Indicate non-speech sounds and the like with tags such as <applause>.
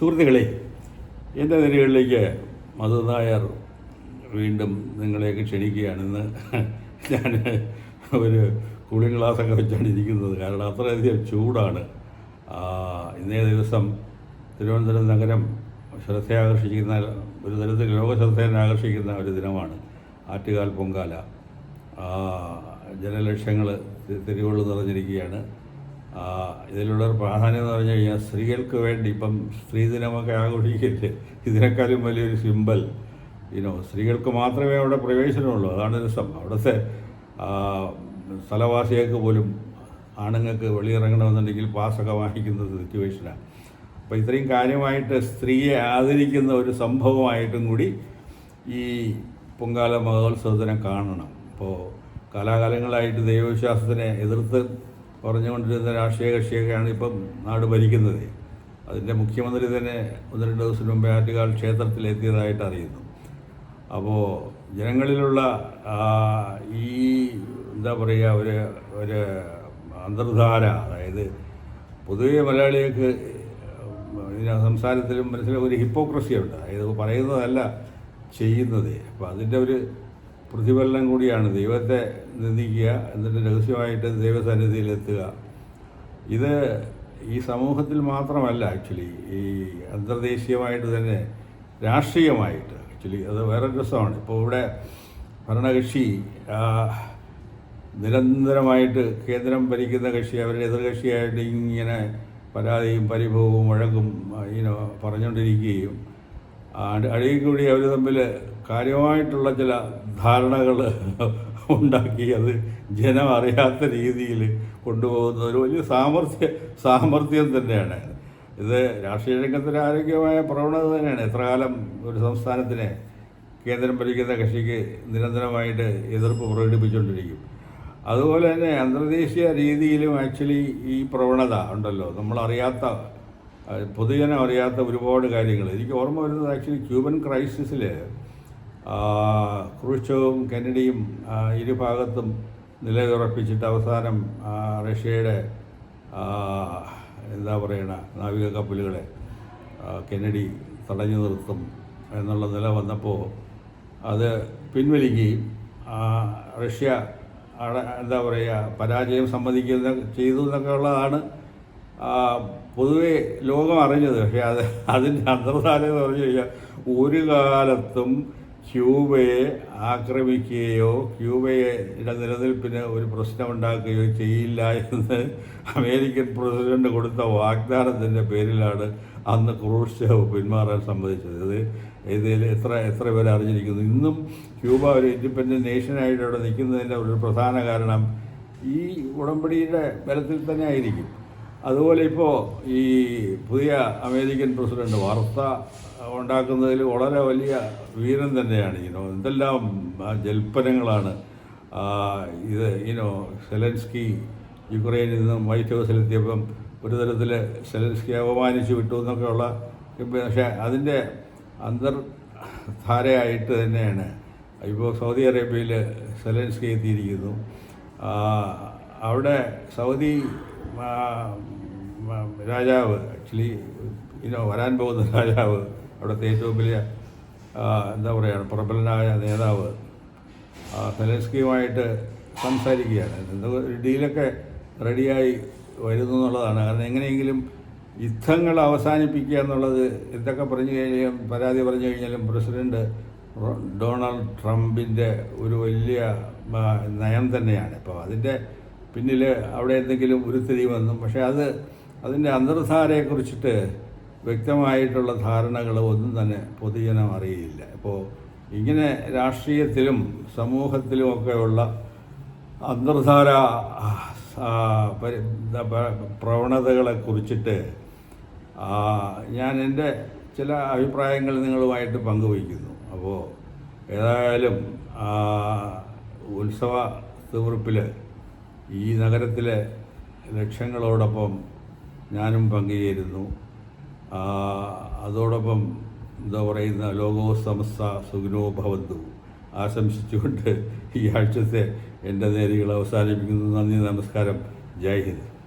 സുഹൃത്തുക്കളെ എന്റെ നിലകളിലേക്ക് മധു വീണ്ടും നിങ്ങളെയൊക്കെ ക്ഷണിക്കുകയാണെന്ന് ഞാൻ ഒരു കൂളിംഗ് ഗ്ലാസ്സൊക്കെ വെച്ചാണ് ഇരിക്കുന്നത്. കാരണം അത്രയധികം ചൂടാണ്. ഇന്നേ ദിവസം തിരുവനന്തപുരം നഗരം ശ്രദ്ധയാകർഷിക്കുന്ന ഒരു തരത്തിൽ ലോക ശ്രദ്ധയെ ആകർഷിക്കുന്ന ഒരു ദിനമാണ്. ആറ്റുകാൽ പൊങ്കാല. ആ, ജനലക്ഷങ്ങൾ തെരുവുകൾ നിറഞ്ഞിരിക്കുകയാണ്. ആ, ഇതിലുള്ള ഒരു പ്രാധാന്യം എന്ന് പറഞ്ഞു കഴിഞ്ഞാൽ സ്ത്രീകൾക്ക് വേണ്ടി ഇപ്പം സ്ത്രീദിനമൊക്കെ ആഘോഷിക്കരുത്. ഇതിനേക്കാളും വലിയൊരു സിമ്പൽ ഇനോ സ്ത്രീകൾക്ക് മാത്രമേ അവിടെ പ്രവേശനമുള്ളൂ. അതാണ് രസം അവിടുത്തെ സ്ഥലവാസികൾക്ക് പോലും ആണുങ്ങൾക്ക് വെളിയിറങ്ങണമെന്നുണ്ടെങ്കിൽ പാസ്സൊക്കെ വാങ്ങിക്കുന്ന സിറ്റുവേഷനാണ് അപ്പോൾ ഇത്രയും കാര്യമായിട്ട് സ്ത്രീയെ ആദരിക്കുന്ന ഒരു സംഭവമായിട്ടും കൂടി ഈ പൊങ്കാല മഹോത്സവത്തിനെ കാണണം. അപ്പോൾ കാലാകാലങ്ങളായിട്ട് ദൈവവിശ്വാസത്തിനെ എതിർത്ത് പറഞ്ഞുകൊണ്ടിരുന്ന രാഷ്ട്രീയ കക്ഷിയൊക്കെയാണ് ഇപ്പം നാട് ഭരിക്കുന്നത്. അതിന്റെ മുഖ്യമന്ത്രി തന്നെ ഒന്ന് രണ്ട് ദിവസം മുമ്പേ ആറ്റുകാൽ ക്ഷേത്രത്തിലെത്തിയതായിട്ട് അറിയുന്നു. അപ്പോൾ ജനങ്ങളിലുള്ള ഈ എന്താ പറയുക ഒരു ഒരു അന്തർധാര അതായത് പൊതുവെ മലയാളികൾക്ക് സംസാരത്തിലും മനസ്സിലും ഒരു ഹിപ്പോക്രസി ഉണ്ട്. അതായത് പറയുന്നതല്ല ചെയ്യുന്നത്. അപ്പോൾ അതിന്റെ ഒരു പ്രതിഫലനം കൂടിയാണ് ദൈവത്തെ നിന്ദിക്കുക എന്നിട്ട് രഹസ്യമായിട്ട് ദൈവസന്നിധിയിലെത്തുക. ഇത് ഈ സമൂഹത്തിൽ മാത്രമല്ല ആക്ച്വലി ഈ അന്തർദേശീയമായിട്ട് തന്നെ രാഷ്ട്രീയമായിട്ട് ആക്ച്വലി അത് വേറെ രസമാണ്. ഇപ്പോൾ ഇവിടെ ഭരണകക്ഷി നിരന്തരമായിട്ട് കേന്ദ്രം ഭരിക്കുന്ന കക്ഷി അവരുടെ എതിർകക്ഷിയായിട്ട് ഇങ്ങനെ പരാതിയും പരിഭവവും വഴക്കും ഇങ്ങനെ പറഞ്ഞുകൊണ്ടിരിക്കുകയും അടിയിൽ കൂടി അവർ തമ്മിൽ കാര്യമായിട്ടുള്ള ചില ധാരണകൾ ഉണ്ടാക്കി അത് ജനം അറിയാത്ത രീതിയിൽ കൊണ്ടുപോകുന്ന ഒരു വലിയ സാമർഥ്യ സാമർഥ്യം തന്നെയാണ്. ഇത് രാഷ്ട്രീയ രംഗത്തിന്റെ ആരോഗ്യമായ പ്രവണത തന്നെയാണ്. എത്ര കാലം ഒരു സംസ്ഥാനത്തിനെ കേന്ദ്രം ഭരിക്കുന്ന കക്ഷിക്ക് നിരന്തരമായിട്ട് എതിർപ്പ് പ്രകടിപ്പിച്ചുകൊണ്ടിരിക്കും അതുപോലെ തന്നെ അന്തർദേശീയ രീതിയിലും ആക്ച്വലി ഈ പ്രവണത ഉണ്ടല്ലോ. നമ്മളറിയാത്ത പൊതുജനം അറിയാത്ത ഒരുപാട് കാര്യങ്ങൾ. എനിക്ക് ഓർമ്മ വരുന്നത് ആക്ച്വലി ക്യൂബൻ ക്രൈസിസിൽ ക്രൂഷവും കെനഡിയും ആ, ഇരുഭാഗത്തും നിലയുറപ്പിച്ചിട്ട് അവസാനം റഷ്യയുടെ എന്താ പറയണ നാവിക കപ്പലുകളെ കെനഡി തടഞ്ഞു നിർത്തും എന്നുള്ള നില വന്നപ്പോൾ അത് പിൻവലിക്കുകയും റഷ്യ എന്താ പറയുക പരാജയം സമ്മതിക്കുന്ന ചെയ്തു എന്നൊക്കെ ഉള്ളതാണ് പൊതുവെ ലോകം അറിഞ്ഞത്. പക്ഷേ അത് അതിന്റെ അന്തർധാര എന്ന് പറഞ്ഞു കഴിഞ്ഞാൽ ഒരു കാലത്തും ക്യൂബയെ ആക്രമിക്കുകയോ ക്യൂബയുടെ നിലനിൽപ്പിന് ഒരു പ്രശ്നമുണ്ടാക്കുകയോ ചെയ്യില്ല എന്ന് അമേരിക്കൻ പ്രസിഡന്റ് കൊടുത്ത വാഗ്ദാനത്തിന്റെ പേരിലാണ് അന്ന് ക്രൂഷേവ് പിന്മാറാൻ സമ്മതിച്ചത്. ഇത് ഇതിൽ എത്ര എത്ര പേരെ അറിഞ്ഞിരിക്കുന്നു? ഇന്നും ക്യൂബ ഒരു ഇൻഡിപെൻഡന്റ് നേഷനായിട്ട് അവിടെ നിൽക്കുന്നതിന്റെ ഒരു പ്രധാന കാരണം ഈ ഉടമ്പടിയുടെ ബലത്തിൽ തന്നെ ആയിരിക്കും. അതുപോലെ ഇപ്പോൾ ഈ പുതിയ അമേരിക്കൻ പ്രസിഡന്റ് വാർത്ത ഉണ്ടാക്കുന്നതിൽ വളരെ വലിയ വീരം തന്നെയാണ് ഇനോ എന്തെല്ലാം ജൽപ്പനങ്ങളാണ്. ഇത് ഇനോ സെലൻസ്കി യുക്രൈനിൽ നിന്നും വൈറ്റ് ഹൗസിലെത്തിയപ്പം ഒരു തരത്തിൽ സെലൻസ്കി അപമാനിച്ചു വിട്ടു എന്നൊക്കെയുള്ള പക്ഷേ അതിന്റെ അന്തർധാരയായിട്ട് തന്നെയാണ്. ഇപ്പോൾ സൗദി അറേബ്യയിൽ സെലൻസ്കി എത്തിയിരിക്കുന്നു. അവിടെ സൗദി രാജാവ് ആക്ച്വലി ഇനോ വരാൻ പോകുന്ന <laughs> രാജാവ് അവിടുത്തെ ഏറ്റവും വലിയ എന്താ പറയുക പ്രബലനായ നേതാവ് സെലൻസ്കിയുമായിട്ട് സംസാരിക്കുകയാണ്. എന്തോ ഡീലൊക്കെ റെഡിയായി വരുന്നു എന്നുള്ളതാണ്. കാരണം എങ്ങനെയെങ്കിലും യുദ്ധങ്ങൾ അവസാനിപ്പിക്കുക എന്നുള്ളത് എന്തൊക്കെ പറഞ്ഞു കഴിഞ്ഞാലും പരാതി പറഞ്ഞു കഴിഞ്ഞാലും പ്രസിഡന്റ് റോ- ഡൊണാൾഡ് ട്രംപിന്റെ ഒരു വലിയ നയം തന്നെയാണ്. ഇപ്പോൾ അതിന്റെ പിന്നിൽ അവിടെ എന്തെങ്കിലും ഉരുത്തിരി വന്നു. പക്ഷേ അത് അതിന്റെ അന്തർധാരയെക്കുറിച്ചിട്ട് വ്യക്തമായിട്ടുള്ള ധാരണകൾ ഒന്നും തന്നെ പൊതുജനം അറിയില്ല. ഇപ്പോൾ ഇങ്ങനെ രാഷ്ട്രീയത്തിലും സമൂഹത്തിലുമൊക്കെയുള്ള അന്തർധാര പ്രവണതകളെ കുറിച്ചിട്ട് ഞാൻ എന്റെ ചില അഭിപ്രായങ്ങൾ നിങ്ങളുമായിട്ട് പങ്കുവയ്ക്കുന്നു. അപ്പോൾ ഏതായാലും ഉത്സവ തീർപ്പിൽ ഈ നഗരത്തിലെ ലക്ഷ്യങ്ങളോടൊപ്പം ഞാനും പങ്കുചേരുന്നു. അതോടൊപ്പം എന്താ പറയുന്ന ലോകോ സമസ്ത സുഖനോ ഭവന്തു. ആശംസിച്ചുകൊണ്ട് ഈ ആഴ്ചത്തെ എന്റെ നേരികൾ അവസാനിപ്പിക്കുന്നു. നന്ദി നമസ്കാരം. ജയ് ഹിന്ദ്.